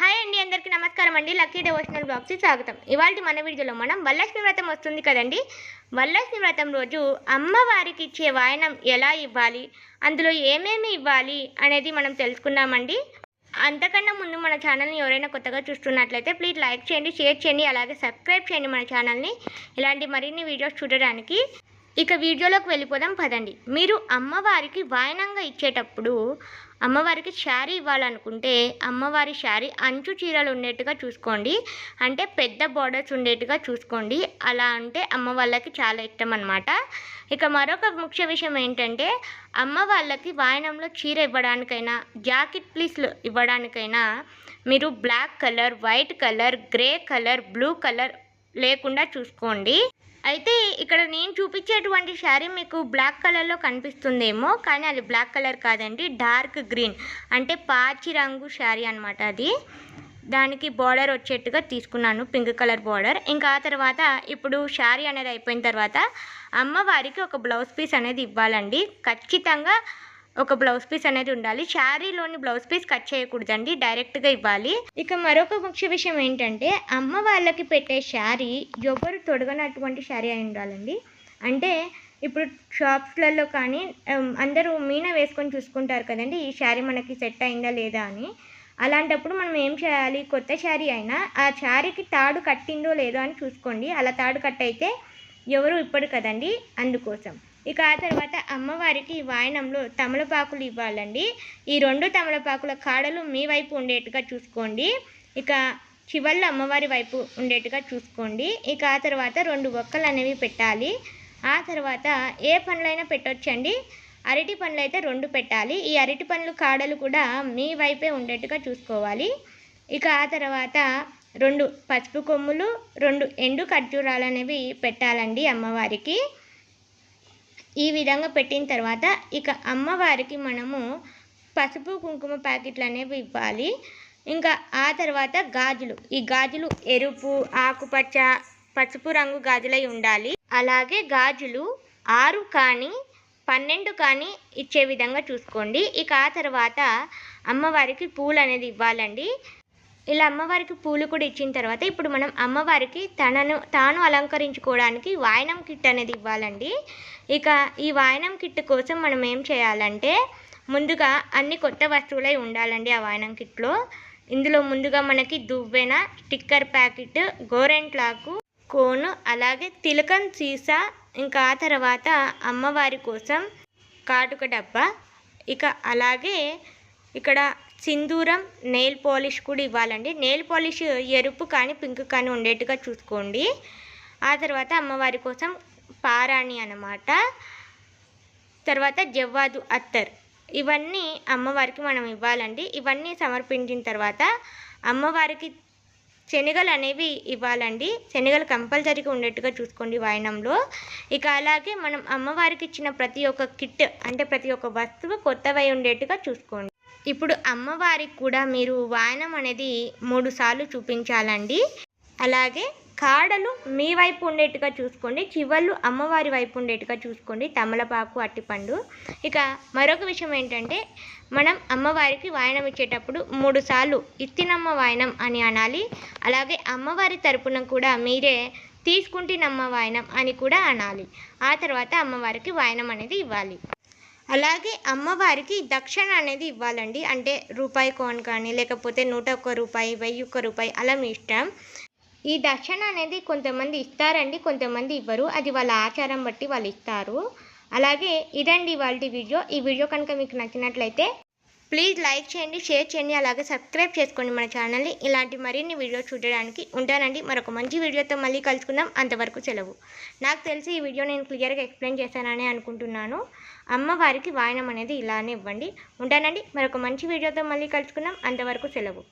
Hi అండి అందరికీ నమస్కారం అండి. లక్కీ డివోషనల్ బ్లాగ్స్కి స్వాగతం. ఇవాళ మన వీడియోలో మనం వల్లక్ష్మి వ్రతం వస్తుంది కదండి. వల్లక్ష్మి వ్రతం రోజు అమ్మవారికి ఇచ్చే వాయనం ఎలా ఇవ్వాలి అందులో ఏమేమి ఇవ్వాలి అనేది మనం తెలుసుకుందామండి. అంతకన్నా ముందు మన ఛానల్ని ఎవరైనా కొత్తగా చూస్తున్నట్లయితే ప్లీజ్ లైక్ చేయండి షేర్ చేయండి అలాగే సబ్స్క్రైబ్ చేయండి మన ఛానల్ని. ఇలాంటి మరిన్ని వీడియోస్ చూడడానికి ఇక వీడియోలోకి వెళ్ళిపోదాం పదండి. మీరు అమ్మవారికి వాయనంగా ఇచ్చేటప్పుడు అమ్మవారికి శారీ ఇవ్వాలనుకుంటే అమ్మవారి శారీ అంచు చీరలు ఉండేట్టుగా చూసుకోండి. అంటే పెద్ద బార్డర్స్ ఉండేట్టుగా చూసుకోండి. అలా అంటే అమ్మ వాళ్ళకి చాలా ఇష్టం అనమాట ఇక మరొక ముఖ్య విషయం ఏంటంటే అమ్మ వాళ్ళకి వాయనంలో చీర ఇవ్వడానికైనా జాకెట్ ప్లీస్లు ఇవ్వడానికైనా మీరు black colour white colour grey colour blue colour లేకుండా చూసుకోండి. అయితే ఇక్కడ నేను చూపించేటువంటి శారీ మీకు బ్లాక్ కలర్లో కనిపిస్తుందేమో కానీ అది బ్లాక్ కలర్ కాదండి డార్క్ గ్రీన్ అంటే పాచి రంగు శారీ అనమాట అది. దానికి బార్డర్ వచ్చేట్టుగా తీసుకున్నాను పింక్ కలర్ బార్డర్ ఇంకా ఆ తర్వాత ఇప్పుడు శారీ అనేది అయిపోయిన తర్వాత అమ్మవారికి ఒక బ్లౌజ్ పీస్ అనేది ఇవ్వాలండి. ఖచ్చితంగా ఒక బ్లౌజ్ పీస్ అనేది ఉండాలి. శారీలోని బ్లౌజ్ పీస్ కట్ చేయకూడదండి. డైరెక్ట్గా ఇవ్వాలి. ఇక మరొక ముఖ్య విషయం ఏంటంటే అమ్మ వాళ్ళకి పెట్టే శారీ ఎవరు తొడగనటువంటి శారీ అయి ఉండాలండి. అంటే ఇప్పుడు షాప్స్లలో కానీ అందరూ మీన వేసుకొని చూసుకుంటారు కదండి. ఈ శారీ మనకి సెట్ అయిందా లేదా అని. అలాంటప్పుడు మనం ఏం చేయాలి? కొత్త శారీ అయినా ఆ శారీకి తాడు కట్టిందో లేదో అని చూసుకోండి. అలా తాడు కట్ అయితే ఎవరు ఇప్పడు కదండి? అందుకోసం. ఇక ఆ తర్వాత అమ్మవారికి వాయనంలో తమలపాకులు ఇవ్వాలండి. ఈ రెండు తమలపాకుల కాడలు మీ వైపు ఉండేట్టుగా చూసుకోండి. ఇక చివళ్ళు అమ్మవారి వైపు ఉండేట్టుగా చూసుకోండి. ఇక ఆ తర్వాత రెండు ఒక్కలు అనేవి పెట్టాలి. ఆ తర్వాత ఏ పండ్లైనా పెట్టొచ్చండి. అరటి పండ్లు అయితే రెండు పెట్టాలి. ఈ అరటి పండ్లు కాడలు కూడా మీ వైపే ఉండేట్టుగా చూసుకోవాలి. ఇక ఆ తర్వాత రెండు పసుపు కొమ్ములు రెండు ఎండు ఖర్జూరాలు అనేవి పెట్టాలండి అమ్మవారికి. ఈ విధంగా పెట్టిన తర్వాత ఇక అమ్మవారికి మనము పసుపు కుంకుమ ప్యాకెట్లు అనేవి ఇవ్వాలి. ఇంకా ఆ తర్వాత గాజులు. ఈ గాజులు ఎరుపు ఆకుపచ్చ పసుపు రంగు గాజులై ఉండాలి. అలాగే గాజులు ఆరు కానీ పన్నెండు కానీ ఇచ్చే విధంగా చూసుకోండి. ఇక ఆ తర్వాత అమ్మవారికి పూలు అనేది ఇవ్వాలండి. ఇలా అమ్మవారికి పూలు కూడా ఇచ్చిన తర్వాత ఇప్పుడు మనం అమ్మవారికి తనను తాను అలంకరించుకోవడానికి వాయనం కిట్ అనేది ఇవ్వాలండి. ఇక ఈ వాయనం కిట్ కోసం మనం ఏం చేయాలంటే ముందుగా అన్ని కొత్త వస్తువులై ఉండాలండి ఆ వాయనం కిట్లో. ఇందులో ముందుగా మనకి దువ్వెన స్టిక్కర్ ప్యాకెట్ గోరెంట్లాకు కోను అలాగే తిలకం సీసా ఇంకా ఆ తర్వాత అమ్మవారి కోసం కాటుక డబ్బా ఇక అలాగే ఇక్కడ సింధూరం నెయిల్ పాలిష్ కూడా ఇవ్వాలండి. నెయిల్ పాలిష్ ఎరుపు కానీ పింక్ కానీ ఉండేట్టుగా చూసుకోండి. ఆ తర్వాత అమ్మవారి కోసం పారాణి అన్నమాట. తర్వాత జవ్వాదు అత్తర్. ఇవన్నీ అమ్మవారికి మనం ఇవ్వాలండి. ఇవన్నీ సమర్పించిన తర్వాత అమ్మవారికి శనగలు అనేవి ఇవ్వాలండి. శనగలు కంపల్సరీగా ఉండేట్టుగా చూసుకోండి వాయనంలో. ఇక అలాగే మనం అమ్మవారికి ఇచ్చిన ప్రతి ఒక్క కిట్ అంటే ప్రతి ఒక్క వస్తువు కొత్తవై ఉండేట్టుగా చూసుకోండి. ఇప్పుడు అమ్మవారికి కూడా మీరు వాయనం అనేది మూడుసార్లు చూపించాలండి. అలాగే కాడలు మీ వైపు ఉండేట్టుగా చూసుకోండి. చివర్లు అమ్మవారి వైపు ఉండేట్టుగా చూసుకోండి. తమలపాకు అట్టిపండు. ఇక మరొక విషయం ఏంటంటే మనం అమ్మవారికి వాయనం ఇచ్చేటప్పుడు మూడు సార్లు ఇత్తినమ్మ వాయనం అని అనాలి. అలాగే అమ్మవారి తరపున కూడా మీరే తీసుకుంటేనమ్మ వాయనం అని కూడా అనాలి. ఆ తర్వాత అమ్మవారికి వాయనం అనేది ఇవ్వాలి. అలాగే అమ్మవారికి దక్షిణ అనేది ఇవ్వాలండి. అంటే రూపాయి కోన్ కానీ లేకపోతే నూట ఒక్క రూపాయి వెయ్యి ఒక్క రూపాయి అలా మీ ఇష్టం. ఈ దక్షిణ అనేది కొంతమంది ఇస్తారండి కొంతమంది ఇవ్వరు. అది వాళ్ళ ఆచారం బట్టి వాళ్ళు ఇస్తారు. అలాగే ఇదండి వాళ్ళ వీడియో. ఈ వీడియో కనుక మీకు నచ్చినట్లయితే ప్లీజ్ లైక్ చేయండి షేర్ చేయండి అలాగే సబ్స్క్రైబ్ చేసుకోండి మన ఛానల్ని. ఇలాంటి మరిన్ని వీడియోస్ చూడడానికి ఉంటానండి మరొక మంచి వీడియోతో మళ్ళీ కలుసుకుందాం. అంతవరకు సెలవు. నాకు తెలిసి ఈ వీడియో నేను క్లియర్గా ఎక్స్ప్లెయిన్ చేశానని అనుకుంటున్నాను. అమ్మవారికి వాయనం అనేది ఇలానే ఇవ్వండి. ఉంటానండి. మరొక మంచి వీడియోతో మళ్ళీ కలుసుకుందాం. అంతవరకు సెలవు.